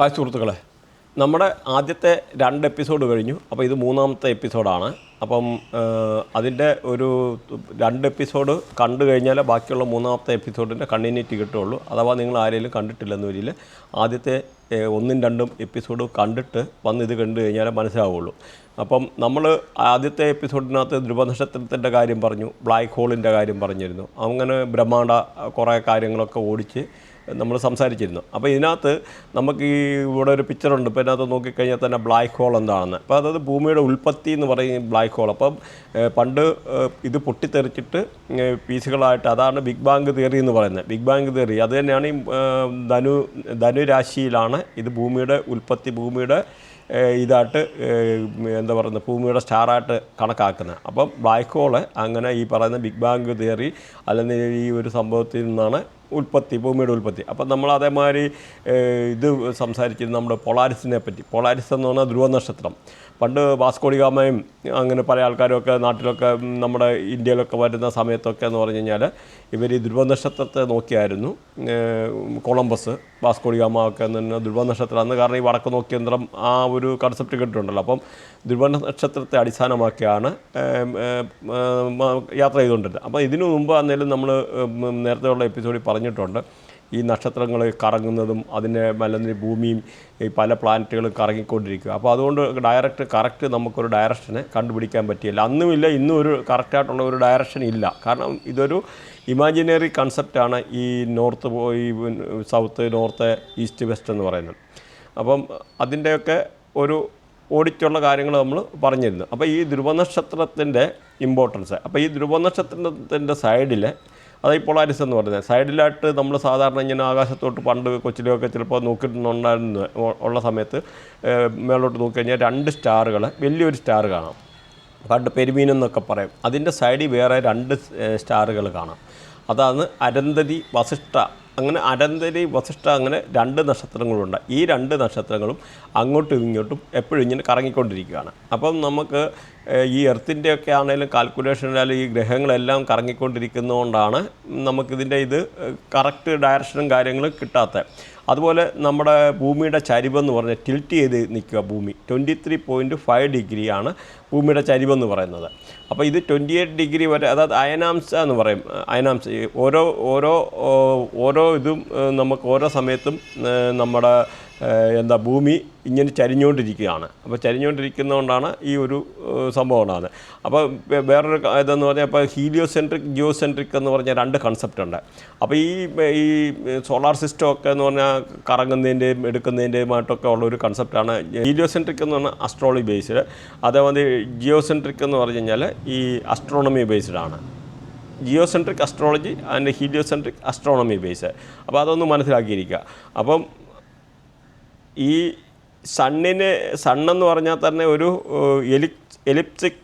Hi സുഹൃത്തുക്കളെ. നമ്മുടെ ആദ്യത്തെ രണ്ട് എപ്പിസോഡ് കഴിഞ്ഞു. അപ്പോൾ ഇത് മൂന്നാമത്തെ എപ്പിസോഡാണ്. അപ്പം അതിന്റെ ഒരു രണ്ട് എപ്പിസോഡ് കണ്ടു കഴിഞ്ഞാൽ ബാക്കിയുള്ള മൂന്നാമത്തെ എപ്പിസോഡിന്റെ കണ്ടിന്യൂറ്റി കിട്ടുള്ളൂ അഥവാ നിങ്ങൾ ആരെങ്കിലും കണ്ടിട്ടില്ലെന്ന് വരില്ല ആദ്യത്തെ ഒന്നും രണ്ടും എപ്പിസോഡ് കണ്ടിട്ട് വന്ന് ഇത് കണ്ടു കഴിഞ്ഞാൽ മനസ്സിലാവുള്ളൂ. അപ്പം നമ്മൾ ആദ്യത്തെ എപ്പിസോഡിനകത്ത് ധ്രുവനക്ഷത്രത്തിന്റെ കാര്യം പറഞ്ഞു ബ്ലാക്ക് ഹോളിന്റെ കാര്യം പറഞ്ഞിരുന്നു. അങ്ങനെ ബ്രഹ്മാണ്ട കുറേ കാര്യങ്ങളൊക്കെ ഓടിച്ച് നമ്മൾ സംസാരിച്ചിരുന്നു. അപ്പോൾ ഇതിനകത്ത് നമുക്ക് ഈ ഇവിടെ ഒരു പിക്ചറുണ്ട് ഇപ്പോൾ ഇതിനകത്ത് നോക്കിക്കഴിഞ്ഞാൽ തന്നെ ബ്ലാക്ക് ഹോൾ എന്താണെന്ന്. അപ്പോൾ അതായത് ഭൂമിയുടെ ഉൽപ്പത്തി എന്ന് പറയും ബ്ലാക്ക് ഹോൾ അപ്പം പണ്ട് ഇത് പൊട്ടിത്തെറിച്ചിട്ട് പീസുകളായിട്ട് അതാണ് ബിഗ് ബാങ്ക് തിയറി എന്ന് പറയുന്നത്. ബിഗ് ബാങ്ക് തിയറി അത് തന്നെയാണ് ഈ ധനു ധനുരാശിയിലാണ് ഇത് ഭൂമിയുടെ ഉൽപ്പത്തി ഭൂമിയുടെ ഇതായിട്ട് എന്താ പറയുന്നത് ഭൂമിയുടെ സ്റ്റാറായിട്ട് കണക്കാക്കുന്നത്. അപ്പം ബ്ലാക്ക് ഹോൾ അങ്ങനെ ഈ പറയുന്ന ബിഗ് ബാങ്ക് തിയറി അല്ലെങ്കിൽ ഈ ഒരു സംഭവത്തിൽ നിന്നാണ് ഉൽപ്പത്തി ഭൂമിയുടെ ഉൽപ്പത്തി. അപ്പം നമ്മൾ അതേമാതിരി ഇത് സംസാരിക്കുന്നത് നമ്മുടെ പൊളാരിസിനെ പറ്റി. പൊളാരിസ് എന്ന് പറഞ്ഞാൽ ധ്രുവ നക്ഷത്രം പണ്ട് വാസ്കോഡിഗാമയും അങ്ങനെ പല ആൾക്കാരുമൊക്കെ നാട്ടിലൊക്കെ നമ്മുടെ ഇന്ത്യയിലൊക്കെ വരുന്ന സമയത്തൊക്കെ എന്ന് പറഞ്ഞു കഴിഞ്ഞാൽ ഇവർ ഈ ധ്രുവ നക്ഷത്രത്തെ നോക്കിയായിരുന്നു. കൊളംബസ് വാസ്കോഡിഗാമ ഒക്കെ തന്നെ ധ്രുവ നക്ഷത്രം. അന്ന് കാരണം ഈ വടക്ക് നോക്കി യന്ത്രം ആ ഒരു കൺസെപ്റ്റ് കേട്ടിട്ടുണ്ടല്ലോ അപ്പം ധ്രുവനക്ഷത്രത്തെ അടിസ്ഥാനമാക്കിയാണ് യാത്ര ചെയ്തുകൊണ്ടിരുന്നത്. അപ്പോൾ ഇതിനു മുമ്പ് ആണെങ്കിലും നമ്മൾ നേരത്തെ ഉള്ള എപ്പിസോഡിൽ പറഞ്ഞിട്ടുണ്ട്. ഈ നക്ഷത്രങ്ങൾ കറങ്ങുന്നതും അതിന്റെ മലനിര ഭൂമിയും ഈ പല പ്ലാനറ്റുകളും കറങ്ങിക്കൊണ്ടിരിക്കുക. അപ്പോൾ അതുകൊണ്ട് ഡയറക്റ്റ് കറക്റ്റ് നമുക്കൊരു ഡയറക്ഷനെ കണ്ടുപിടിക്കാൻ പറ്റിയില്ല. അന്നുമില്ല ഇന്നും ഒരു കറക്റ്റായിട്ടുള്ള ഒരു ഡയറക്ഷൻ ഇല്ല. കാരണം ഇതൊരു ഇമാജിനറി കൺസെപ്റ്റാണ് ഈ നോർത്ത് ഈ സൗത്ത് നോർത്ത് ഈസ്റ്റ് വെസ്റ്റ് എന്ന് പറയുന്നത്. അപ്പം അതിന്റെയൊക്കെ ഒരു ഓടിച്ചുള്ള കാര്യങ്ങൾ നമ്മൾ പറഞ്ഞിരുന്നു. അപ്പോൾ ഈ ധ്രുവനക്ഷത്രത്തിന്റെ ഇമ്പോർട്ടൻസ് അപ്പോൾ ഈ ധ്രുവനക്ഷത്രത്തിന്റെ സൈഡിൽ അത് ഈ പൊളാരിസ് എന്ന് പറയുന്നത്. സൈഡിലായിട്ട് നമ്മൾ സാധാരണ ഇങ്ങനെ ആകാശത്തോട്ട് പണ്ട് കൊച്ചിലൊക്കെ ചിലപ്പോൾ നോക്കിയിട്ടുണ്ടായിരുന്നു ഉള്ള സമയത്ത് മേളോട്ട് നോക്കി നോക്കിക്കഴിഞ്ഞാൽ രണ്ട് സ്റ്റാറുകൾ വലിയൊരു സ്റ്റാർ കാണാം. പണ്ട് പെരുമീൻ എന്നൊക്കെ പറയും. അതിന്റെ സൈഡിൽ വേറെ രണ്ട് സ്റ്റാറുകൾ കാണാം. അതാണ് അരന്തതി വസിഷ്ഠ അങ്ങനെ അരന്തരി വസിഷ്ഠ അങ്ങനെ രണ്ട് നക്ഷത്രങ്ങളുണ്ട്. ഈ രണ്ട് നക്ഷത്രങ്ങളും അങ്ങോട്ടും ഇങ്ങോട്ടും എപ്പോഴും ഇങ്ങനെ കറങ്ങിക്കൊണ്ടിരിക്കുകയാണ്. അപ്പം നമുക്ക് ഈ എർത്തിന്റെയൊക്കെ ആണെങ്കിലും കാൽക്കുലേഷനിൽ ഈ ഗ്രഹങ്ങളെല്ലാം കറങ്ങിക്കൊണ്ടിരിക്കുന്നതുകൊണ്ടാണ് നമുക്കിതിന്റെ ഇത് കറക്റ്റ് ഡയറക്ഷനും കാര്യങ്ങളും കിട്ടാത്തത്. അതുപോലെ നമ്മുടെ ഭൂമിയുടെ ചരിവെന്ന് പറഞ്ഞാൽ ടിൽറ്റ് ചെയ്ത് നിൽക്കുക ഭൂമി. ട്വന്റി ത്രീ പോയിന്റ് ഫൈവ് ഡിഗ്രിയാണ് ഭൂമിയുടെ ചരിവെന്ന് പറയുന്നത്. അപ്പോൾ ഇത് ട്വന്റി എയ്റ്റ് ഡിഗ്രി വരെ അതായത് അയനാംശ എന്ന് പറയും. അയനാംശ ഓരോ ഓരോ ഓരോ ഇതും നമുക്ക് ഓരോ സമയത്തും നമ്മുടെ എന്താ ഭൂമി ഇങ്ങനെ ചരിഞ്ഞുകൊണ്ടിരിക്കുകയാണ്. അപ്പോൾ ചരിഞ്ഞുകൊണ്ടിരിക്കുന്നതുകൊണ്ടാണ് ഈ ഒരു സംഭവം ഉണ്ടാകുന്നത്. അപ്പോൾ വേറൊരു ഇതെന്ന് പറഞ്ഞാൽ ഇപ്പോൾ ഹീലിയോസെൻട്രിക് ജിയോസെൻട്രിക് എന്ന് പറഞ്ഞ രണ്ട് കൺസെപ്റ്റ് ഉണ്ട്. അപ്പോൾ ഈ ഈ സോളാർ സിസ്റ്റം ഒക്കെ എന്ന് പറഞ്ഞാൽ കറങ്ങുന്നതിന്റെയും എടുക്കുന്നതിന്റെയുമായിട്ടൊക്കെ ഉള്ള ഒരു കൺസെപ്റ്റാണ് ഹീലിയോസെൻട്രിക് എന്ന് പറഞ്ഞാൽ അസ്ട്രോളജി ബേസ്ഡ് ജിയോ ജിയോസെൻട്രിക് എന്ന് പറഞ്ഞു കഴിഞ്ഞാൽ ഈ അസ്ട്രോണമി ബേസ്ഡ് ആണ്. Geocentric astrology and heliocentric astronomy base അപ്പോൾ അതൊന്ന് മനസ്സിലാക്കിയിരിക്കുക. അപ്പം ഈ സണ്ണിന് സണ്ണെന്ന് പറഞ്ഞാൽ തന്നെ ഒരു എലി എലിപ്റ്റിക്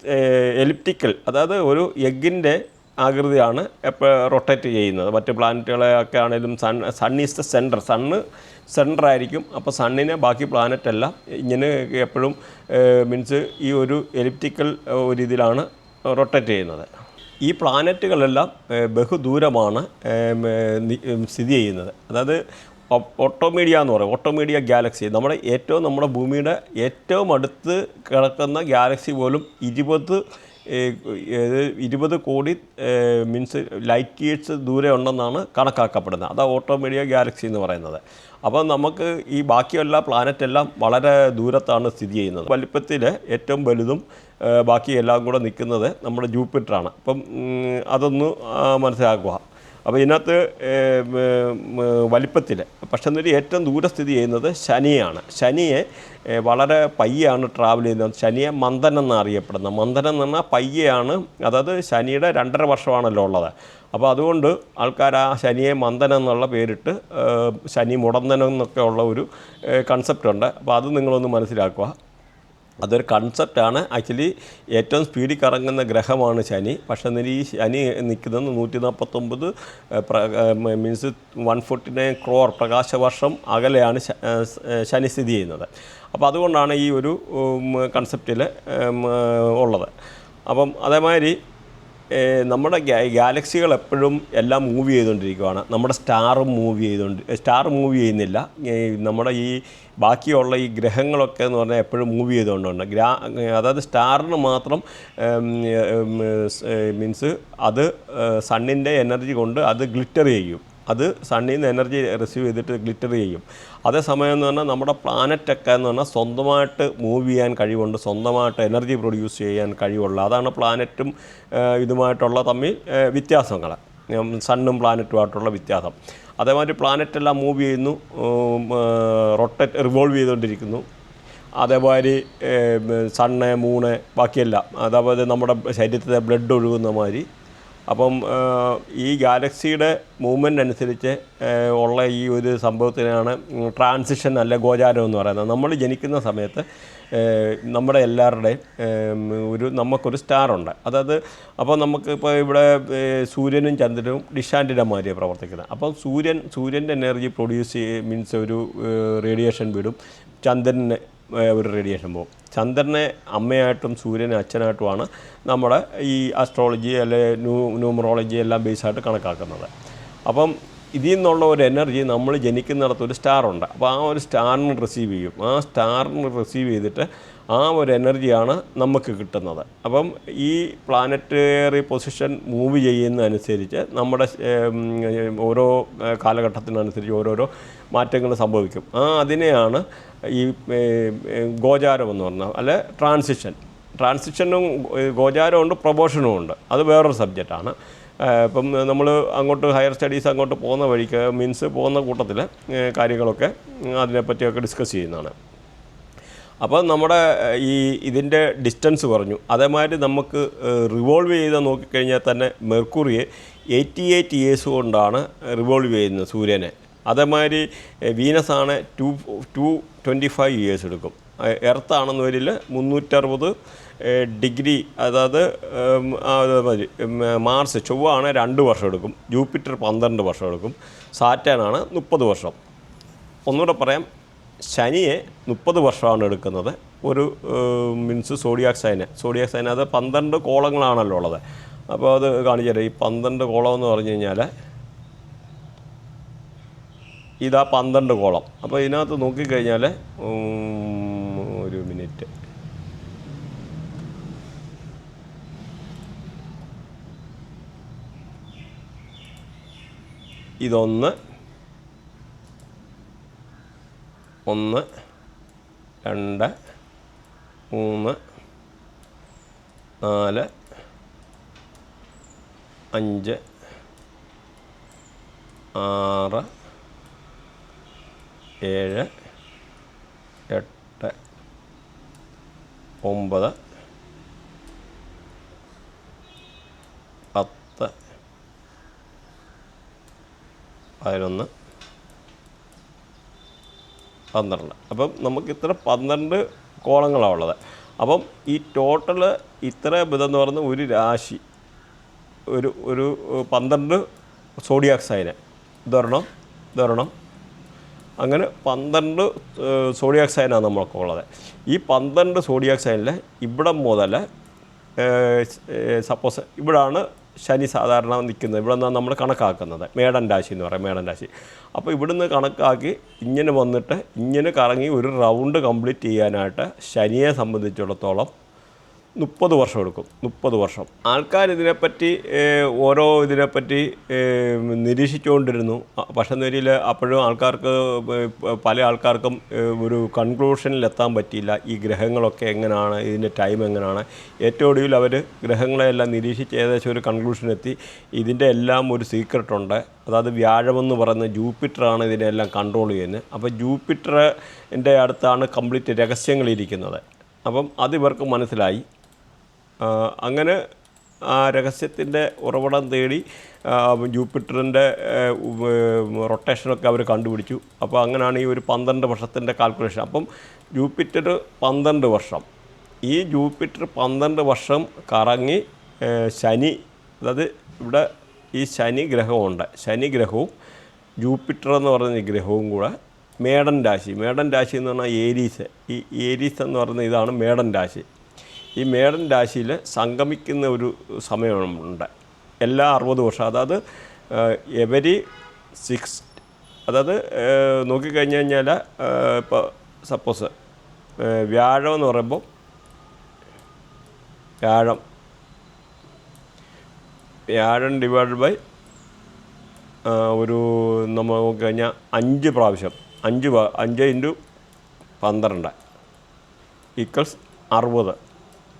എലിപ്റ്റിക്കൽ അതായത് ഒരു എഗ്ഗിന്റെ ആകൃതിയാണ് എപ്പോൾ റൊട്ടേറ്റ് ചെയ്യുന്നത്. മറ്റ് പ്ലാനറ്റുകളെ ഒക്കെ ആണെങ്കിലും sun sun is the centre. Sun centre ആയിരിക്കും. അപ്പോൾ സണ്ണിനെ ബാക്കി പ്ലാനറ്റ് എല്ലാം ഇങ്ങനെ എപ്പോഴും മീൻസ് ഈ ഒരു എലിപ്റ്റിക്കൽ ഒരു ഇതിലാണ് റൊട്ടേറ്റ് ചെയ്യുന്നത്. ഈ പ്ലാനറ്റുകളെല്ലാം ബഹുദൂരമാണ് സ്ഥിതി ചെയ്യുന്നത്. അതായത് ഓട്ടോമീഡിയ എന്ന് പറയും. ഓട്ടോമീഡിയ ഗാലക്സി. നമ്മുടെ ഏറ്റവും നമ്മുടെ ഭൂമിയുടെ ഏറ്റവും അടുത്ത് കിടക്കുന്ന ഗാലക്സി പോലും ഇരുപത് ഇരുപത് കോടി മീൻസ് ലൈറ്റ് ഇയേഴ്സ് ദൂരെ ഉണ്ടെന്നാണ് കണക്കാക്കപ്പെടുന്നത്. അതാ ഓട്ടോമീഡിയ ഗാലക്സി എന്ന് പറയുന്നത്. അപ്പോൾ നമുക്ക് ഈ ബാക്കിയുള്ള പ്ലാനറ്റ് എല്ലാം വളരെ ദൂരത്താണ് സ്ഥിതി ചെയ്യുന്നത്. വലിപ്പത്തിൽ ഏറ്റവും വലുതും ബാക്കി എല്ലാം കൂടെ നിൽക്കുന്നത് നമ്മുടെ ജൂപ്പിറ്ററാണ്. അപ്പം അതൊന്ന് മനസ്സിലാക്കുക. അപ്പോൾ ഇതിനകത്ത് വലിപ്പത്തിൽ പക്ഷെ എന്നൊരു ഏറ്റവും ദൂരെ സ്ഥിതി ചെയ്യുന്നത് ശനിയാണ്. ശനിയെ വളരെ പയ്യാണ് ട്രാവൽ ചെയ്യുന്നത്. ശനിയെ മന്ദൻ എന്നറിയപ്പെടുന്നത്. മന്ദൻ എന്ന് പറഞ്ഞാൽ പയ്യാണ് അതായത് ശനിയുടെ രണ്ടര വർഷമാണല്ലോ ഉള്ളത്. അപ്പോൾ അതുകൊണ്ട് ആൾക്കാർ ആ ശനിയെ മന്ദൻ എന്നുള്ള പേരിട്ട് ശനി മുടന്തനം എന്നൊക്കെ ഉള്ള ഒരു കൺസെപ്റ്റ് ഉണ്ട്. അപ്പോൾ അത് നിങ്ങളൊന്ന് മനസ്സിലാക്കുക. അതൊരു കൺസെപ്റ്റാണ് ആക്ച്വലി ഏറ്റവും സ്പീഡിൽ കറങ്ങുന്ന ഗ്രഹമാണ് ശനി. പക്ഷേ എന്നാൽ ഈ ശനി നിൽക്കുന്നത് നൂറ്റി നാൽപ്പത്തൊമ്പത് means one forty nine crore പ്രകാശവർഷം അകലെയാണ് ശനി സ്ഥിതി ചെയ്യുന്നത്. അപ്പോൾ അതുകൊണ്ടാണ് ഈ ഒരു കൺസെപ്റ്റിൽ ഉള്ളത്. അപ്പം അതേമാതിരി നമ്മുടെ ഗാലക്സികൾ എപ്പോഴും എല്ലാം മൂവ് ചെയ്തുകൊണ്ടിരിക്കുകയാണ് നമ്മുടെ സ്റ്റാറും മൂവ് ചെയ്തുകൊണ്ട് സ്റ്റാർ മൂവ് ചെയ്യുന്നില്ല. നമ്മുടെ ഈ ബാക്കിയുള്ള ഈ ഗ്രഹങ്ങളൊക്കെ എന്ന് പറഞ്ഞാൽ എപ്പോഴും മൂവ് ചെയ്തുകൊണ്ടുണ്ട്. ഗ്രാ അതായത് സ്റ്റാറിന് മാത്രം മീൻസ് അത് സണ്ണിന്റെ എനർജി കൊണ്ട് അത് ഗ്ലിറ്റർ ചെയ്യും. അത് സണ്ണിൽ നിന്ന് എനർജി റിസീവ് ചെയ്തിട്ട് ഗ്ലിറ്റർ ചെയ്യും. അതേസമയം എന്ന് പറഞ്ഞാൽ നമ്മുടെ പ്ലാനറ്റൊക്കെ എന്ന് പറഞ്ഞാൽ സ്വന്തമായിട്ട് മൂവ് ചെയ്യാൻ കഴിവുണ്ട് സ്വന്തമായിട്ട് എനർജി പ്രൊഡ്യൂസ് ചെയ്യാൻ കഴിവുള്ള അതാണ് പ്ലാനറ്റും ഇതുമായിട്ടുള്ള തമ്മിൽ വ്യത്യാസങ്ങൾ. സണ്ണും പ്ലാനറ്റുമായിട്ടുള്ള വ്യത്യാസം. അതേമാതിരി പ്ലാനറ്റെല്ലാം മൂവ് ചെയ്യുന്നു റൊട്ടറ്റ് റിവോൾവ് ചെയ്തുകൊണ്ടിരിക്കുന്നു. അതേമാതിരി സണ്ണ് മൂണ് ബാക്കിയെല്ലാം. അതേപോലെ നമ്മുടെ ശരീരത്തിലെ ബ്ലഡ് ഒഴുകുന്ന മാതിരി അപ്പം ഈ ഗാലക്സിയുടെ മൂവ്മെന്റ് അനുസരിച്ച് ഉള്ള ഈ ഒരു സംഭവത്തിനാണ് ട്രാൻസിഷൻ അല്ല ഗോചാരം എന്ന് പറയുന്നത്. നമ്മൾ ജനിക്കുന്ന സമയത്ത് നമ്മുടെ എല്ലാവരുടെയും ഒരു നമുക്കൊരു സ്റ്റാറുണ്ട്. അതായത് അപ്പോൾ നമുക്ക് ഇപ്പോൾ ഇവിടെ സൂര്യനും ചന്ദ്രനും ഡിഷാന്റിന്റെ മാതിരിയാണ് പ്രവർത്തിക്കുന്നത്. അപ്പോൾ സൂര്യൻ സൂര്യന്റെ എനർജി പ്രൊഡ്യൂസ് ചെയ്യ മീൻസ് ഒരു റേഡിയേഷൻ വിടും. ചന്ദ്രന് ഒരു റേഡിയേഷൻ പോകും. ചന്ദ്രനെ അമ്മയായിട്ടും സൂര്യനെ അച്ഛനായിട്ടുമാണ് നമ്മുടെ ഈ ആസ്ട്രോളജി അല്ലെ ന്യൂ ന്യൂമറോളജി എല്ലാം ബേസായിട്ട് കണക്കാക്കുന്നത്. അപ്പം ഇതിൽ നിന്നുള്ള ഒരു എനർജി നമ്മൾ ജനിക്കുന്നിടത്ത് ഒരു സ്റ്റാർ ഉണ്ട്. അപ്പോൾ ആ ഒരു സ്റ്റാറിന് റിസീവ് ചെയ്യും. ആ സ്റ്റാറിന് റിസീവ് ചെയ്തിട്ട് ആ ഒരു എനർജിയാണ് നമുക്ക് കിട്ടുന്നത്. അപ്പം ഈ പ്ലാനറ്ററി പൊസിഷൻ മൂവ് ചെയ്യുന്നതനുസരിച്ച് നമ്മുടെ ഓരോ കാലഘട്ടത്തിനനുസരിച്ച് ഓരോരോ മാറ്റങ്ങൾ സംഭവിക്കും. ആ അതിനെയാണ് ഈ ഗോചാരം എന്ന് പറഞ്ഞാൽ അല്ല ട്രാൻസിഷൻ. ട്രാൻസിഷനും ഗോചാരമുണ്ട് പ്രൊബോഷനും ഉണ്ട് അത് വേറൊരു സബ്ജക്റ്റാണ്. ഇപ്പം നമ്മൾ അങ്ങോട്ട് ഹയർ സ്റ്റഡീസ് അങ്ങോട്ട് പോകുന്ന വഴിക്ക് മീൻസ് പോകുന്ന കൂട്ടത്തിൽ കാര്യങ്ങളൊക്കെ അതിനെപ്പറ്റിയൊക്കെ ഡിസ്കസ് ചെയ്യുന്നതാണ്. അപ്പോൾ നമ്മുടെ ഈ ഇതിന്റെ ഡിസ്റ്റൻസ് കുറഞ്ഞു. അതേമാതിരി നമുക്ക് റിവോൾവ് ചെയ്ത് നോക്കിക്കഴിഞ്ഞാൽ തന്നെ മെർക്കുറിയെ എയ്റ്റി എയ്റ്റ് ഇയേഴ്സ് കൊണ്ടാണ് റിവോൾവ് ചെയ്യുന്നത് സൂര്യനെ. അതേമാതിരി Venus വീനസാണ് two two twenty five years എടുക്കും എർത്താണെന്ന് വരിൽ മുന്നൂറ്ററുപത് ഡിഗ്രി അതായത് അതേമാതിരി മാർസ് ചൊവ്വ ആണ് രണ്ട് വർഷം എടുക്കും. ജൂപ്പിറ്റർ പന്ത്രണ്ട് വർഷം എടുക്കും. സാറ്റേൺ ആണ് മുപ്പത് വർഷം. ഒന്നുകൂടെ പറയാം ശനിയെ മുപ്പത് വർഷമാണ് എടുക്കുന്നത്. ഒരു means zodiac sign zodiac sign അത് പന്ത്രണ്ട് കോളങ്ങളാണല്ലോ ഉള്ളത്. അപ്പോൾ അത് കാണിച്ചു തരാം ഈ പന്ത്രണ്ട് കോളം എന്ന് പറഞ്ഞു കഴിഞ്ഞാൽ ഇതാ പന്ത്രണ്ട് കോളം. അപ്പോൾ ഇതിനകത്ത് നോക്കിക്കഴിഞ്ഞാൽ ഒരു മിനിറ്റ്. ഇതൊന്ന് ഒന്ന് രണ്ട് മൂന്ന് നാല് അഞ്ച് ആറ് ഏഴ് എട്ട് ഒമ്പത് പത്ത് പതിനൊന്ന് പന്ത്രണ്ട്. അപ്പം നമുക്ക് ഇത്ര പന്ത്രണ്ട് കോളങ്ങളാണ് ഉള്ളത്. അപ്പം ഈ ടോട്ടൽ ഇത്ര ഇതെന്ന് പറയുന്ന ഒരു രാശി ഒരു ഒരു പന്ത്രണ്ട് സോഡിയാക് സൈന് ഇതൊരെണ്ണം ഇതൊരെണ്ണം. അങ്ങനെ പന്ത്രണ്ട് സോഡിയാക് സൈനാണ് നമ്മൾക്ക് ഉള്ളത്. ഈ പന്ത്രണ്ട് സോഡിയാക് സൈനിൽ ഇവിടെ മുതൽ സപ്പോസ് ഇവിടാണ് ശനി സാധാരണ നിൽക്കുന്നത്. ഇവിടെ നിന്നാണ് നമ്മൾ കണക്കാക്കുന്നത്. മേടൻ രാശി എന്ന് പറയും മേടൻ രാശി. അപ്പോൾ ഇവിടുന്ന് കണക്കാക്കി ഇങ്ങനെ വന്നിട്ട് ഇങ്ങനെ കറങ്ങി ഒരു റൗണ്ട് കംപ്ലീറ്റ് ചെയ്യാനായിട്ട് ശനിയെ സംബന്ധിച്ചിടത്തോളം മുപ്പത് വർഷം എടുക്കും. മുപ്പത് വർഷം. ആൾക്കാർ ഇതിനെപ്പറ്റി ഓരോ ഇതിനെപ്പറ്റി നിരീക്ഷിച്ചുകൊണ്ടിരുന്നു. അ- പക്ഷേ നിലയിൽ അപ്പോഴും ആൾക്കാർക്ക് പല ആൾക്കാർക്കും ഒരു കൺക്ലൂഷനിലെത്താൻ പറ്റിയില്ല. ഈ ഗ്രഹങ്ങളൊക്കെ എങ്ങനെയാണ് ഇതിന്റെ ടൈം എങ്ങനെയാണ് ഏറ്റവും ഒടുവിൽ അവർ ഗ്രഹങ്ങളെല്ലാം നിരീക്ഷിച്ച് ഏകദേശം ഒരു കൺക്ലൂഷനെത്തി. ഇതിന്റെ എല്ലാം ഒരു സീക്രട്ട് ഉണ്ട് അതായത് വ്യാഴമെന്ന് പറയുന്ന ജൂപ്പിറ്ററാണ് ഇതിനെല്ലാം കൺട്രോൾ ചെയ്യുന്നത്. അപ്പോൾ ജൂപ്പിറ്ററിന്റെ അടുത്താണ് കംപ്ലീറ്റ് രഹസ്യങ്ങളിരിക്കുന്നത്. അപ്പം അത് ഇവർക്ക് മനസ്സിലായി. അങ്ങനെ ആ രഹസ്യത്തിന്റെ ഉറവിടം തേടി ജൂപ്പിറ്ററിന്റെ റൊട്ടേഷനൊക്കെ അവർ കണ്ടുപിടിച്ചു. അപ്പോൾ അങ്ങനെയാണ് ഈ ഒരു പന്ത്രണ്ട് വർഷത്തിന്റെ കാൽക്കുലേഷൻ. അപ്പം ജൂപ്പിറ്റർ പന്ത്രണ്ട് വർഷം. ഈ ജൂപ്പിറ്റർ പന്ത്രണ്ട് വർഷം കറങ്ങി ശനി അതായത് ഇവിടെ ഈ ശനി ഗ്രഹമുണ്ട്. ശനി ഗ്രഹവും ജൂപ്പിറ്റർ എന്ന് പറയുന്ന ഗ്രഹവും കൂടെ മേടൻ രാശി. മേടൻ രാശി എന്ന് പറഞ്ഞാൽ ഏരീസ്. ഈ ഏരീസ് എന്ന് പറയുന്ന ഇതാണ് മേടൻ രാശി. ഈ മേടൻ രാശിയിൽ സംഗമിക്കുന്ന ഒരു സമയമുണ്ട് എല്ലാ അറുപത് വർഷം അതായത് എവരി സിക്സ് അതായത് നോക്കിക്കഴിഞ്ഞ് കഴിഞ്ഞാൽ ഇപ്പോൾ സപ്പോസ് വ്യാഴം എന്ന് പറയുമ്പോൾ വ്യാഴം വ്യാഴം ഡിവൈഡ് ബൈ ഒരു നമ്മൾ നോക്കിക്കഴിഞ്ഞാൽ അഞ്ച് പ്രാവശ്യം അഞ്ച് അഞ്ച് ഇന്റു പന്ത്രണ്ട് ഈക്വൽസ് അറുപത്.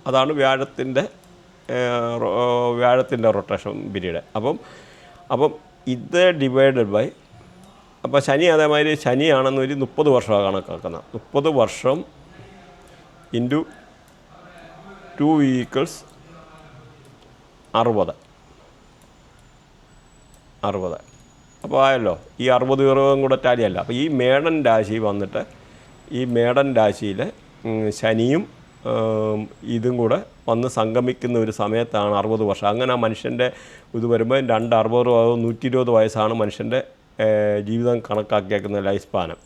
അതാണ് വ്യാഴത്തിന്റെ വ്യാഴത്തിന്റെ റൊട്ടേഷൻ പിരീഡ്. അപ്പം അപ്പം ഇത് ഡിവൈഡഡ് ബൈ അപ്പോൾ ശനി അതേമാതിരി ശനിയാണെന്ന് ഒരു മുപ്പത് വർഷമാണ് കണക്കാക്കുന്നത്. മുപ്പത് വർഷം ഇന്റു ടു ഈക്വൽസ് അറുപത്. അറുപത്. അപ്പോൾ ആയല്ലോ ഈ അറുപത് ഇറുപതും കൂടെ ടാലിയല്ല. അപ്പോൾ ഈ മേടൻ രാശി വന്നിട്ട് ഈ മേടൻ രാശിയിൽ ശനിയും ഇതും കൂടെ വന്ന് സംഗമിക്കുന്ന ഒരു സമയത്താണ് അറുപത് വർഷം. അങ്ങനെ ആ മനുഷ്യന്റെ ഇത് വരുമ്പോൾ രണ്ട് അറുപത് നൂറ്റി ഇരുപത് വയസ്സാണ് മനുഷ്യന്റെ ജീവിതം കണക്കാക്കിയേക്കുന്ന ലൈഫ് സ്പാനം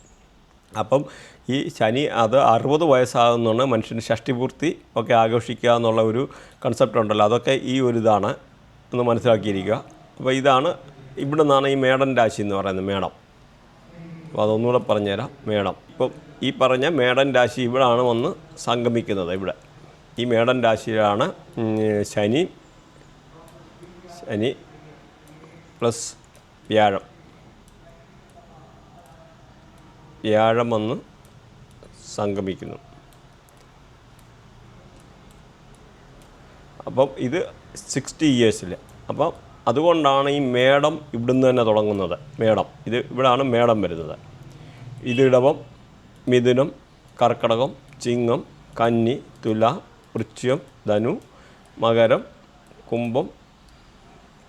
അപ്പം ഈ ശനി അത് അറുപത് വയസ്സാകുന്നതാണ് മനുഷ്യന് ഷഷ്ടിപൂർത്തി ഒക്കെ ആഘോഷിക്കുക എന്നുള്ള ഒരു കൺസെപ്റ്റ് ഉണ്ടല്ലോ. അതൊക്കെ ഈ ഒരു ഇതാണ് എന്ന് മനസ്സിലാക്കിയിരിക്കുക. അപ്പോൾ ഇതാണ് ഇവിടെ നിന്നാണ് ഈ മേടൻ രാശി എന്ന് പറയുന്നത് മേടം. അപ്പോൾ അതൊന്നുകൂടെ പറഞ്ഞുതരാം. മേടം. ഇപ്പം ഈ പറഞ്ഞ മേടൻ രാശി ഇവിടാണ് വന്ന് സംഗമിക്കുന്നത് ഇവിടെ. ഈ മേടൻ രാശിയിലാണ് ശനി ശനി പ്ലസ് വ്യാഴം. വ്യാഴം വന്ന് സംഗമിക്കുന്നു. അപ്പം ഇത് സിക്സ്റ്റി ഇയേഴ്സിൽ അപ്പം അതുകൊണ്ടാണ് ഈ മേടം ഇവിടുന്ന് തന്നെ തുടങ്ങുന്നത്. മേടം. ഇത് ഇവിടാണ് മേടം വരുന്നത്. ഇത് ഇടവം മിഥുനം കർക്കടകം ചിങ്ങം കന്നി തുല വൃശ്ചികം ധനു മകരം കുംഭം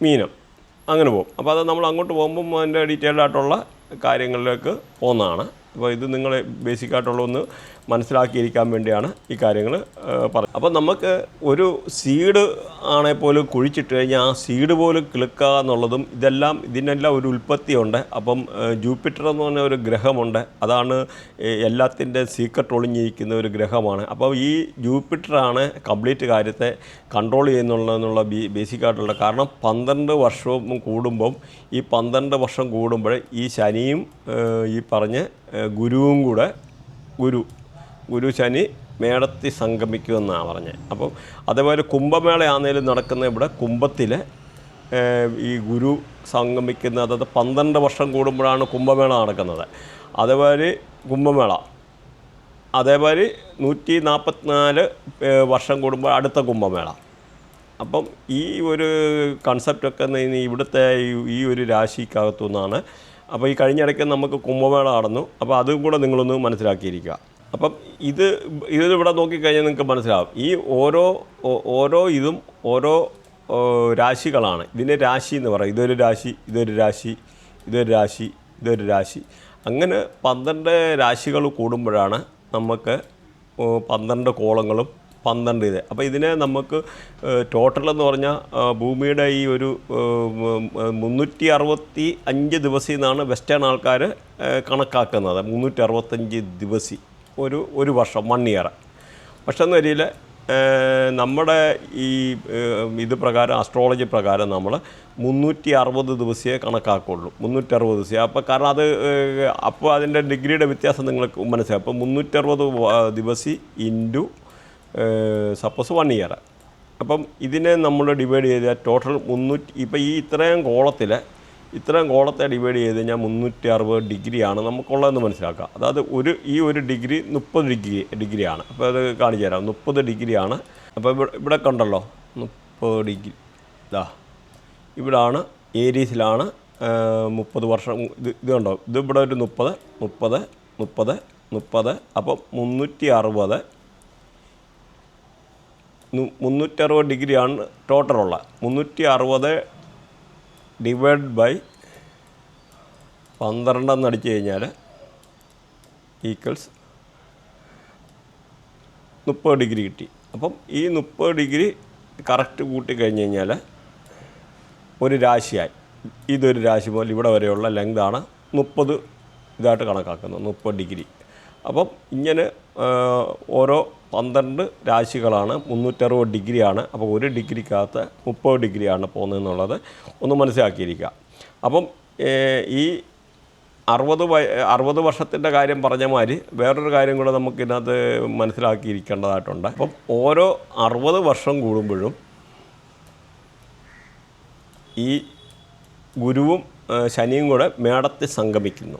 മീനം. അങ്ങനെ പോകും. അപ്പോൾ അത് നമ്മൾ അങ്ങോട്ട് പോകുമ്പം അതിന്റെ ഡീറ്റെയിൽഡ് ആയിട്ടുള്ള കാര്യങ്ങളിലേക്ക് പോകുന്നതാണ്. അപ്പോൾ ഇത് നിങ്ങൾ ബേസിക്കായിട്ടുള്ള ഒന്ന് മനസ്സിലാക്കിയിരിക്കാൻ വേണ്ടിയാണ് ഈ കാര്യങ്ങൾ പറയുന്നത് അപ്പോൾ നമുക്ക് ഒരു സീഡ് ആണെ പോലും കുഴിച്ചിട്ട് കഴിഞ്ഞാൽ ആ സീഡ് പോലും കിളുക്കുക എന്നുള്ളതും ഇതെല്ലാം ഇതിനെല്ലാം ഒരു ഉൽപ്പത്തിയുണ്ട്. അപ്പം ജൂപ്പിറ്റർ എന്ന് പറഞ്ഞ ഒരു ഗ്രഹമുണ്ട്. അതാണ് എല്ലാത്തിന്റെ സീക്രട്ട് ഒളിഞ്ഞിരിക്കുന്ന ഒരു ഗ്രഹമാണ്. അപ്പോൾ ഈ ജൂപ്പിറ്ററാണ് കംപ്ലീറ്റ് കാര്യത്തെ കൺട്രോൾ ചെയ്യുന്നുള്ളതെന്നുള്ള ബി ബേസിക്കായിട്ടുള്ള കാരണം പന്ത്രണ്ട് വർഷവും കൂടുമ്പം ഈ പന്ത്രണ്ട് വർഷം കൂടുമ്പോൾ ഈ ശനിയും ഈ പറഞ്ഞ് ഗുരുവും കൂടെ ഗുരു ഗുരു ശനി മേടത്തിൽ സംഗമിക്കുമെന്നാണ് പറഞ്ഞത്. അപ്പം അതേപോലെ കുംഭമേളയാണെങ്കിലും നടക്കുന്ന ഇവിടെ കുംഭത്തിലെ ഈ ഗുരു സംഗമിക്കുന്ന അതായത് പന്ത്രണ്ട് വർഷം കൂടുമ്പോഴാണ് കുംഭമേള നടക്കുന്നത്. അതേപോലെ കുംഭമേള. അതേപോലെ നൂറ്റി നാൽപ്പത്തിനാല് വർഷം കൂടുമ്പോൾ അടുത്ത കുംഭമേള. അപ്പം ഈ ഒരു കൺസെപ്റ്റൊക്കെ ഇവിടുത്തെ ഈ ഒരു രാശിക്കകത്തു നിന്നാണ് അപ്പോൾ ഈ കഴിഞ്ഞിടയ്ക്ക് നമുക്ക് കുംഭമേള നടന്നു. അപ്പോൾ അതും കൂടെ നിങ്ങളൊന്ന് മനസ്സിലാക്കിയിരിക്കുക. അപ്പം ഇത് ഇതിവിടെ നോക്കിക്കഴിഞ്ഞാൽ നിങ്ങൾക്ക് മനസ്സിലാവും. ഈ ഓരോ ഓരോ ഇതും ഓരോ രാശികളാണ്. ഇതിന്റെ രാശി എന്ന് പറയും. ഇതൊരു രാശി ഇതൊരു രാശി ഇതൊരു രാശി ഇതൊരു രാശി. അങ്ങനെ പന്ത്രണ്ട് രാശികൾ കൂടുമ്പോഴാണ് നമുക്ക് പന്ത്രണ്ട് കോളങ്ങളും പന്ത്രണ്ട് ഇത്. അപ്പോൾ ഇതിനെ നമുക്ക് ടോട്ടൽ എന്ന് പറഞ്ഞാൽ ഭൂമിയുടെ ഈ ഒരു മുന്നൂറ്റി അറുപത്തി അഞ്ച് ദിവസം എന്നാണ് വെസ്റ്റേൺ ആൾക്കാർ കണക്കാക്കുന്നത്. മുന്നൂറ്റി അറുപത്തഞ്ച് ദിവസി. ഒരു ഒരു വർഷം വൺ ഇയർ പക്ഷേ എന്ന രീതിയിൽ നമ്മുടെ ഈ ഇത് പ്രകാരം അസ്ട്രോളജി പ്രകാരം നമ്മൾ മുന്നൂറ്റി അറുപത് ദിവസമേ കണക്കാക്കുള്ളൂ. മുന്നൂറ്റി അറുപത് ദിവസം അപ്പോൾ കാരണം അത് അപ്പോൾ അതിന്റെ ഡിഗ്രിയുടെ വ്യത്യാസം നിങ്ങൾക്ക് മനസ്സിലാവും അപ്പോൾ മുന്നൂറ്റി അറുപത് ദിവസം ഇന്റു സപ്പോസ് വൺ ഇയർ അപ്പം ഇതിനെ നമ്മൾ ഡിവൈഡ് ചെയ്താൽ ടോട്ടൽ മുന്നൂറ്റി ഇപ്പോൾ ഈ ഇത്രയും കോളത്തിൽ ഇത്രയും കോളത്തെ ഡിവൈഡ് ചെയ്ത് കഴിഞ്ഞാൽ മുന്നൂറ്റി അറുപത് ഡിഗ്രിയാണ് നമുക്കുള്ളതെന്ന് മനസ്സിലാക്കുക അതായത് ഒരു ഈ ഒരു ഡിഗ്രി മുപ്പത് ഡിഗ്രി ഡിഗ്രിയാണ്. അപ്പോൾ അത് കാണിച്ചു തരാം. മുപ്പത് ഡിഗ്രിയാണ്. അപ്പോൾ ഇവിടെ ഇവിടെ കണ്ടല്ലോ. മുപ്പത് ഡിഗ്രി. ഇതാ ഇവിടാണ് ഏരീസിലാണ് മുപ്പത് വർഷം. ഇത് ഇത് കണ്ടോ? ഇത് ഇവിടെ ഒരു മുപ്പത് മുപ്പത് മുപ്പത് മുപ്പത്. അപ്പോൾ മുന്നൂറ്റി അറുപത് മുന്നൂറ്ററുപത് ഡിഗ്രിയാണ് ടോട്ടലുള്ള. മുന്നൂറ്റി അറുപത് ഡിവൈഡ് ബൈ പന്ത്രണ്ടെന്ന് അടിച്ചു കഴിഞ്ഞാൽ ഈക്വൽസ് മുപ്പത് ഡിഗ്രി കിട്ടി. അപ്പം ഈ മുപ്പത് ഡിഗ്രി കറക്റ്റ് കൂട്ടി കഴിഞ്ഞ് കഴിഞ്ഞാൽ ഒരു രാശിയായി. ഇതൊരു രാശി പോലെ ഇവിടെ വരെയുള്ള ലെങ്താണ് മുപ്പത് ഇതായിട്ട് കണക്കാക്കുന്നത് മുപ്പത് ഡിഗ്രി. അപ്പം ഇങ്ങനെ ഓരോ പന്ത്രണ്ട് രാശികളാണ്. മുന്നൂറ്ററുപത് ഡിഗ്രിയാണ്. അപ്പോൾ ഒരു ഡിഗ്രിക്കകത്ത് മുപ്പത് ഡിഗ്രിയാണ് പോകുന്നതെന്നുള്ളത് ഒന്ന് മനസ്സിലാക്കിയിരിക്കുക. അപ്പം ഈ അറുപത് വയ അറുപത് വർഷത്തിന്റെ കാര്യം പറഞ്ഞ മാതിരി വേറൊരു കാര്യം കൂടെ നമുക്കിതിനകത്ത് മനസ്സിലാക്കിയിരിക്കേണ്ടതായിട്ടുണ്ട്. അപ്പം ഓരോ അറുപത് വർഷം കൂടുമ്പോഴും ഈ ഗുരുവും ശനിയും കൂടെ മേടത്തിൽ സംഗമിക്കുന്നു.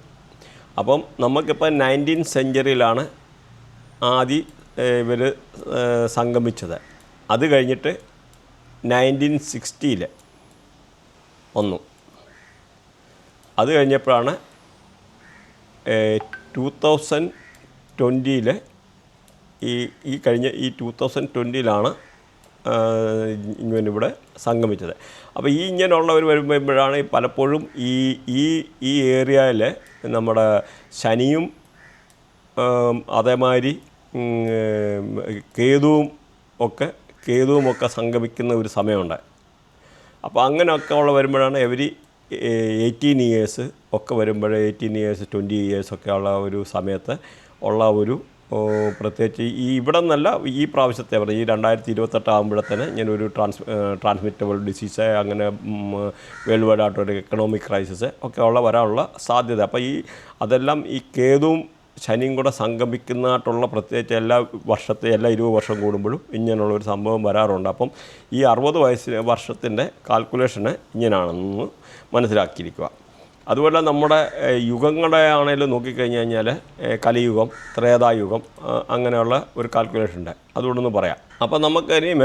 അപ്പം നമുക്കിപ്പോൾ നയന്റീൻ സെഞ്ചുറിയിലാണ് ആദ്യ ഇവർ സംഗമിച്ചത്. അത് കഴിഞ്ഞിട്ട് നയന്റീൻ സിക്സ്റ്റിയിൽ ഒന്നു അത് കഴിഞ്ഞപ്പോഴാണ് ടു തൗസൻഡ് ട്വന്റിയിൽ ഈ ഈ കഴിഞ്ഞ ഈ ടു തൗസൻഡ് ട്വന്റിയിലാണ് ഇങ്ങനെ ഇവിടെ സംഗമിച്ചത്. അപ്പോൾ ഈ ഇങ്ങനെയുള്ളവർ വരുമ്പോഴാണ് പലപ്പോഴും ഈ ഈ ഈ ഏരിയയിൽ നമ്മുടെ ശനിയും അതേമാതിരി കേതുവും ഒക്കെ കേതുവും ഒക്കെ സംഗമിക്കുന്ന ഒരു സമയമുണ്ട്. അപ്പോൾ അങ്ങനെയൊക്കെ ഉള്ള വരുമ്പോഴാണ് എവരി എയ്റ്റീൻ ഇയേഴ്സ് ഒക്കെ വരുമ്പോൾ എയ്റ്റീൻ ഇയേഴ്സ് ട്വന്റി ഇയേഴ്സ് ഒക്കെ ഉള്ള ഒരു സമയത്ത് ഉള്ള ഒരു പ്രത്യേകിച്ച് ഈ ഇവിടെ നിന്നല്ല ഈ പ്രാവശ്യത്തെ ഈ രണ്ടായിരത്തി ഇരുപത്തെട്ട് ആകുമ്പോഴത്തേന് ഞാനൊരു ട്രാൻസ് ട്രാൻസ്മിറ്റബിൾ ഡിസീസ് അങ്ങനെ വേൾഡ് വൈഡ് ആയിട്ടൊരു എക്കണോമിക് ക്രൈസിസ് ഒക്കെ ഉള്ള വരാനുള്ള സാധ്യത. അപ്പോൾ ഈ അതെല്ലാം ഈ കേതുവും ശനിയും കൂടെ സംഗമിക്കുന്നതായിട്ടുള്ള പ്രത്യേകിച്ച് എല്ലാ വർഷത്തെ എല്ലാ ഇരുപത് വർഷം കൂടുമ്പോഴും ഇങ്ങനെയുള്ള ഒരു സംഭവം വരാറുണ്ട്. അപ്പം ഈ അറുപത് വയസ്സ് വർഷത്തിന്റെ കാൽക്കുലേഷന് ഇങ്ങനെയാണെന്ന് മനസ്സിലാക്കിയിരിക്കുക. അതുപോലെ നമ്മുടെ യുഗങ്ങളെ ആണെങ്കിലും നോക്കിക്കഴിഞ്ഞ് കഴിഞ്ഞാൽ കലിയുഗം ത്രേതായുഗം അങ്ങനെയുള്ള ഒരു കാൽക്കുലേഷൻ ഉണ്ട്. അതുകൊണ്ടൊന്ന് പറയാം. അപ്പം നമുക്ക് ഇനിയും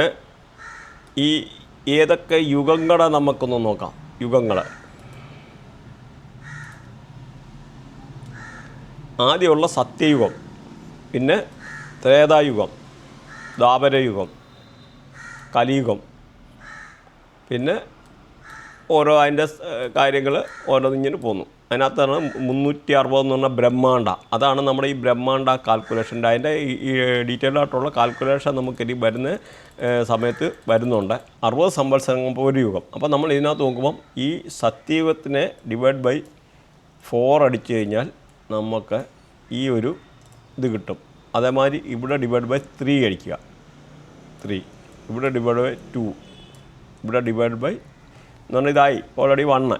ഈ ഏതൊക്കെ യുഗങ്ങളെ നമുക്കൊന്ന് നോക്കാം. യുഗങ്ങൾ ആദ്യമുള്ള സത്യയുഗം പിന്നെ ത്രേതായുഗം ദ്വാപരയുഗം കലിയുഗം പിന്നെ ഓരോ അതിന്റെ കാര്യങ്ങൾ ഓരോന്നിങ്ങനെ പോന്നു. അതിനകത്താണ് മുന്നൂറ്റി അറുപത് എന്ന് പറഞ്ഞാൽ ബ്രഹ്മാണ്ട. അതാണ് നമ്മുടെ ഈ ബ്രഹ്മാണ്ട കാൽക്കുലേഷന്റെ അതിന്റെ ഈ ഡീറ്റെയിൽ ആയിട്ടുള്ള കാൽക്കുലേഷൻ നമുക്ക് ഇനി വരുന്ന സമയത്ത് വരുന്നുണ്ട്. അറുപത് സംവത്സരം ഒരു യുഗം. അപ്പോൾ നമ്മൾ ഇതിനകത്ത് നോക്കുമ്പം ഈ സത്യയുഗത്തിനെ ഡിവൈഡ് ബൈ ഫോർ അടിച്ചു കഴിഞ്ഞാൽ നമുക്ക് ഈ ഒരു ഇത് കിട്ടും. അതേമാതിരി ഇവിടെ ഡിവൈഡ് ബൈ ത്രീ കഴിക്കുക ത്രീ ഇവിടെ ഡിവൈഡ് ബൈ ടു ഇവിടെ ഡിവൈഡ് ബൈ എന്ന് പറഞ്ഞാൽ ഇതായി. ഓൾറെഡി വണ്ണ്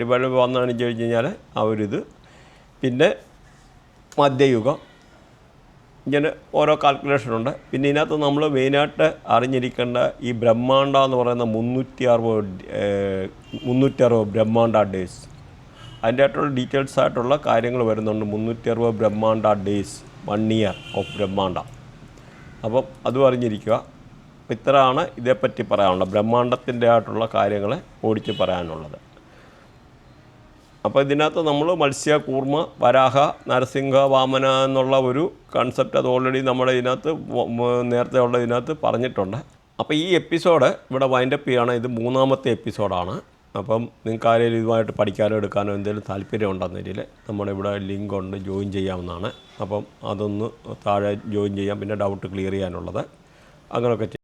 ഡിവൈഡ് ബൈ വന്ന് ചോദിച്ചു കഴിഞ്ഞ് കഴിഞ്ഞാൽ ആ ഒരു ഇത്. പിന്നെ മധ്യയുഗം. ഇങ്ങനെ ഓരോ കാൽക്കുലേഷനുണ്ട് പിന്നെ ഇതിനകത്ത് നമ്മൾ മെയിനായിട്ട് അറിഞ്ഞിരിക്കേണ്ട ഈ ബ്രഹ്മാണ്ട എന്ന് പറയുന്ന മുന്നൂറ്റി അറുപത് മുന്നൂറ്റി അറുപത് ബ്രഹ്മാണ്ട ഡേയ്സ് അതിന്റെ ആയിട്ടുള്ള ഡീറ്റെയിൽസ് ആയിട്ടുള്ള കാര്യങ്ങൾ വരുന്നുണ്ട്. മുന്നൂറ്റി അറുപത് Brahmanda days one year of Brahmanda. അപ്പം അതും അറിഞ്ഞിരിക്കുക. ഇത്രയാണ് ഇതേപ്പറ്റി പറയാനുള്ളത്. ബ്രഹ്മാണ്ടത്തിന്റെ ആയിട്ടുള്ള കാര്യങ്ങളെ ഓടിച്ച് പറയാനുള്ളത്. അപ്പോൾ ഇതിനകത്ത് നമ്മൾ മത്സ്യ കൂർമ്മ വരാഹ നരസിംഹ വാമന എന്നുള്ള ഒരു കൺസെപ്റ്റ് അത് ഓൾറെഡി നമ്മുടെ ഇതിനകത്ത് നേരത്തെ ഉള്ള ഇതിനകത്ത് പറഞ്ഞിട്ടുണ്ട്. അപ്പോൾ ഈ എപ്പിസോഡ് ഇവിടെ വൈൻഡപ്പ് ചെയ്യുകയാണ് ഇത് മൂന്നാമത്തെ എപ്പിസോഡാണ് അപ്പം നിങ്ങൾക്ക് ആരെങ്കിലും ഇതുമായിട്ട് പഠിക്കാനോ എടുക്കാനോ എന്തെങ്കിലും താല്പര്യം ഉണ്ടെന്നതിൽ നമ്മുടെ ഇവിടെ ലിങ്ക് ഉണ്ട് ജോയിൻ ചെയ്യാവുന്നതാണ്. അപ്പം അതൊന്ന് താഴെ ജോയിൻ ചെയ്യാം പിന്നെ ഡൗട്ട് ക്ലിയർ ചെയ്യാനുള്ളത്. അങ്ങനെയൊക്കെ